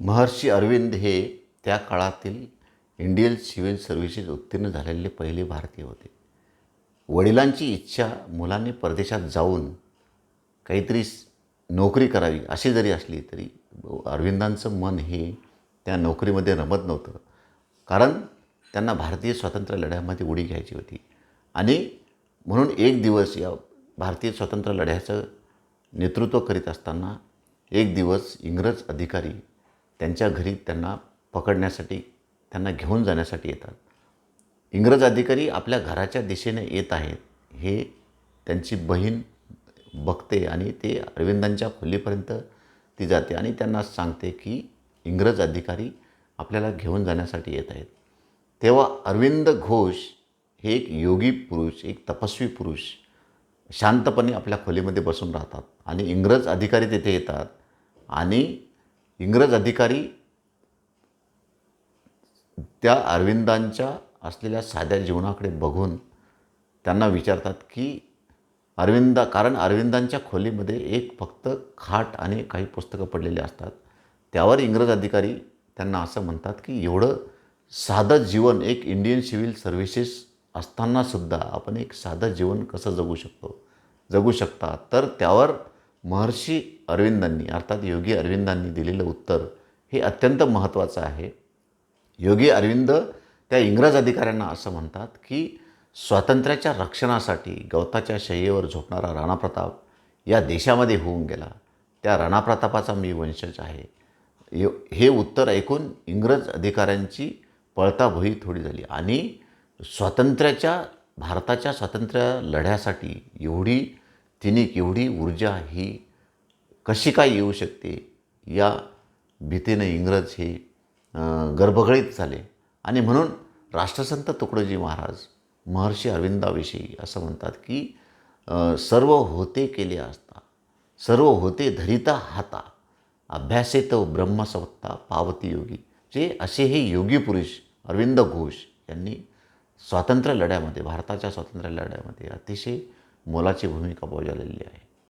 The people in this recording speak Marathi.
महर्षी अरविंद हे त्या काळातील इंडियन सिव्हिल सर्व्हिसेस उत्तीर्ण झालेले पहिले भारतीय होते. वडिलांची इच्छा मुलांनी परदेशात जाऊन काहीतरी नोकरी करावी अशी जरी असली तरी अरविंदांचं मन हे त्या नोकरीमध्ये रमत नव्हतं. कारण त्यांना भारतीय स्वातंत्र्य लढ्यामध्ये उडी घ्यायची होती. आणि म्हणून एक दिवस या भारतीय स्वातंत्र्य लढ्याचं नेतृत्व करीत असताना एक दिवस इंग्रज अधिकारी त्यांच्या घरी त्यांना पकडण्यासाठी त्यांना घेऊन जाण्यासाठी येतात. इंग्रज अधिकारी आपल्या घराच्या दिशेने येत आहेत. हे त्यांची बहीण बघते आणि ते अरविंदांच्या खोलीपर्यंत ती जाते आणि त्यांना सांगते की इंग्रज अधिकारी आपल्याला घेऊन जाण्यासाठी येत आहेत. तेव्हा अरविंद घोष हे एक योगी पुरुष एक तपस्वी पुरुष शांतपणे आपल्या खोलीमध्ये बसून राहतात आणि इंग्रज अधिकारी तिथे येतात आणि इंग्रज अधिकारी त्या अरविंदांच्या असलेल्या साध्या जीवनाकडे बघून त्यांना विचारतात की अरविंदा कारण अरविंदांच्या खोलीमध्ये एक फक्त खाट आणि काही पुस्तकं पडलेली असतात. त्यावर इंग्रज अधिकारी त्यांना असं म्हणतात की एवढं साधं जीवन एक इंडियन सिव्हिल सर्व्हिसेस असतानासुद्धा आपण एक साधं जीवन कसं जगू शकतो? जगू शकता? तर त्यावर महर्षी अरविंदांनी अर्थात योगी अरविंदांनी दिलेलं उत्तर हे अत्यंत महत्त्वाचं आहे. योगी अरविंद त्या इंग्रज अधिकाऱ्यांना असं म्हणतात की स्वातंत्र्याच्या रक्षणासाठी गवताच्या शय्येवर झोपणारा राणाप्रताप या देशामध्ये होऊन गेला. त्या राणाप्रतापाचा मी वंशज आहे. यो- हे उत्तर ऐकून इंग्रज अधिकाऱ्यांची पळताभोई थोडी झाली आणि स्वातंत्र्याच्या भारताच्या स्वातंत्र्य लढ्यासाठी एवढी तिने एवढी ऊर्जा ही कशी काय येऊ शकते? या भीतीने इंग्रज हे गर्भगळीत झाले. आणि म्हणून राष्ट्रसंत तुकडोजी महाराज महर्षी अरविंदाविषयी असं म्हणतात की सर्व होते केले असता सर्व होते धरिता हाता अभ्यासेत ब्रह्मसत्ता पावती योगी. जे असे हे योगी पुरुष अरविंद घोष यांनी स्वातंत्र्य लढ्यामध्ये भारताच्या स्वातंत्र्य लढ्यामध्ये अतिशय मोलाची भूमिका बजावलेली आहे.